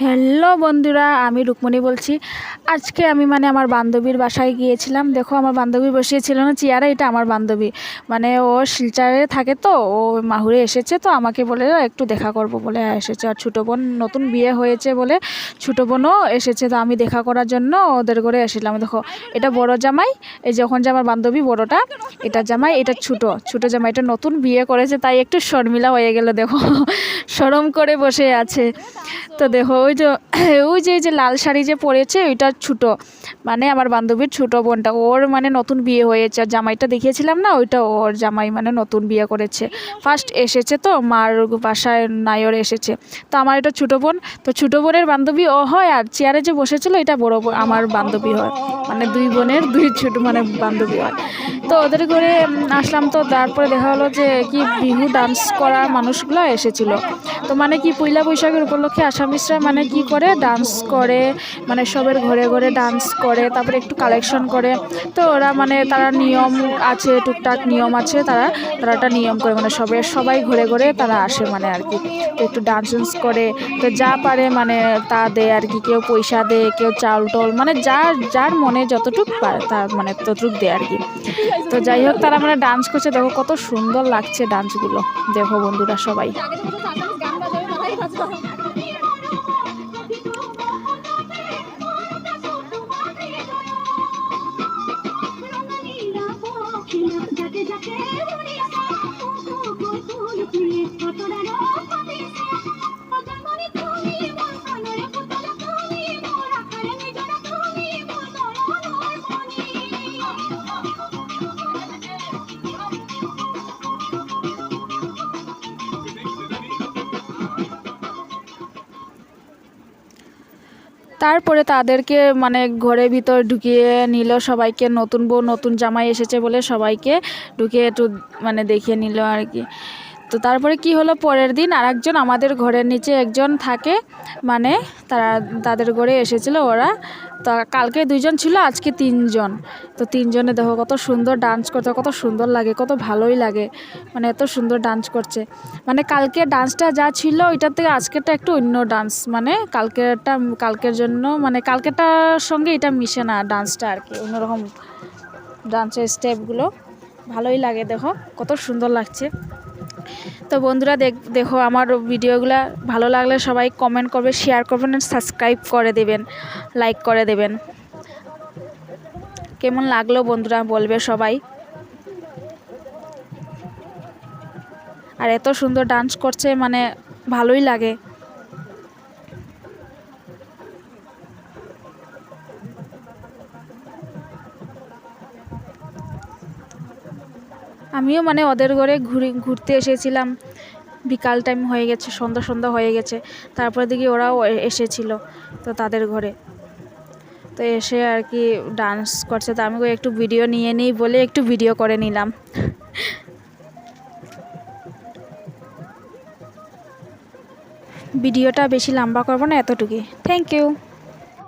Hello বন্ধুরা আমি রুকমণি বলছি। আজকে আমি মানে আমার বান্ধবীর বাসায় গিয়েছিলাম। দেখো, আমার বান্ধবী বসিয়েছিল না চেয়ারে, এটা আমার বান্ধবী। মানে ও শিলচারে থাকে তো, ও মাহুরে এসেছে তো, আমাকে বলে একটু দেখা করব, বলে এসেছে। আর ছোটো বোন, নতুন বিয়ে হয়েছে বলে ছোটো বোনও এসেছে, তো আমি দেখা করার জন্য ওদের করে এসেছিলাম। দেখো, এটা বড় জামাই, এই যখন যে আমার বান্ধবী বড়টা, এটা জামাই, এটা ছোটো। ছোটো জামাই, এটা নতুন বিয়ে করেছে, তাই একটু শর্মিলা হয়ে গেল, দেখো সরম করে বসে আছে। তো দেখো, ওই যে ওই যে যে লাল শাড়ি যে পরেছে, ওইটা ছোটো মানে আমার বান্ধবীর ছোট বোনটা, ওর মানে নতুন বিয়ে হয়েছে, আর জামাইটা দেখিয়েছিলাম না, ওইটা ওর জামাই মানে নতুন বিয়ে করেছে। ফার্স্ট এসেছে তো, মার বাসায় নায়র এসেছে। তো আমার এটা ছোটো বোন, তো ছোটো বোনের বান্ধবী ও হয়, আর চেয়ারে যে বসেছিল, এটা বড় আমার বান্ধবী হয়। মানে দুই বোনের দুই ছোট মানে বান্ধবী হয়। তো ওদের করে আসলাম তো তারপরে দেখা হলো যে কি বিহু ডান্স করা মানুষগুলো এসেছিল। তো মানে কি পয়লা বৈশাখের উপলক্ষে আসামিসরা মানে কি করে ডান্স করে মানে সবের ঘরে ঘরে ডান্স করে, তারপরে একটু কালেকশন করে। তো ওরা মানে তারা নিয়ম আছে, টুকটাক নিয়ম আছে, তারা তারা একটা নিয়ম করে মানে সবে, সবাই ঘুরে ঘুরে তারা আসে মানে আর কি। তো একটু ডান্স ডান্স করে, তো যা পারে মানে তা দেয় আর কি, কেউ পয়সা দেয় কেউ চাল টল মানে যার যার মনে যতটুক পারে, তার মানে ততটুক দেয় আর কি। তো যাই হোক, তারা মানে ডান্স করছে। দেখো কত সুন্দর লাগছে ডান্সগুলো দেখো বন্ধুরা সবাই। তারপরে তাদেরকে মানে ঘরের ভিতর ঢুকিয়ে নিল, সবাইকে নতুন বউ, নতুন জামাই এসেছে বলে সবাইকে ঢুকিয়ে একটু মানে দেখিয়ে নিল আর কি। তো তারপরে কি হলো? পরের দিন আরেকজন আমাদের ঘরের নিচে একজন থাকে মানে তারা, তাদের ঘরে এসেছিল ওরা। তা কালকে দুইজন ছিল, আজকে তিনজন। তো তিনজনে দেখো কত সুন্দর ডান্স করতে, কত সুন্দর লাগে, কত ভালোই লাগে। মানে এত সুন্দর ডান্স করছে। মানে কালকে ডান্সটা যা ছিল, ওইটার থেকে আজকেরটা একটু অন্য ডান্স মানে কালকেরটা, কালকের জন্য মানে কালকেরটার সঙ্গে এটা মিশে না ডান্সটা আর কি। অন্যরকম ডান্সের স্টেপগুলো ভালোই লাগে দেখো, কত সুন্দর লাগছে। তো বন্ধুরা দেখ, দেখো আমার ভিডিওগুলো ভালো লাগলে সবাই কমেন্ট করবে শেয়ার করবেন সাবস্ক্রাইব করে দেবেন লাইক করে দেবেন। কেমন লাগল বন্ধুরা বলবে সবাই। আর এত সুন্দর ডান্স করছে মানে ভালোই লাগে। আমিও মানে ওদের ঘরে ঘুরে, ঘুরতে এসেছিলাম। বিকাল টাইম হয়ে গেছে, সন্ধ্যা সন্ধ্যা হয়ে গেছে। তারপরে দেখি ওরাও এসেছিল তো তাদের ঘরে। তো এসে আর কি ডান্স করছে। তো আমি একটু ভিডিও নিয়ে নিই বলে একটু ভিডিও করে নিলাম। ভিডিওটা বেশি লম্বা করব না, এতটুকুই। Thank you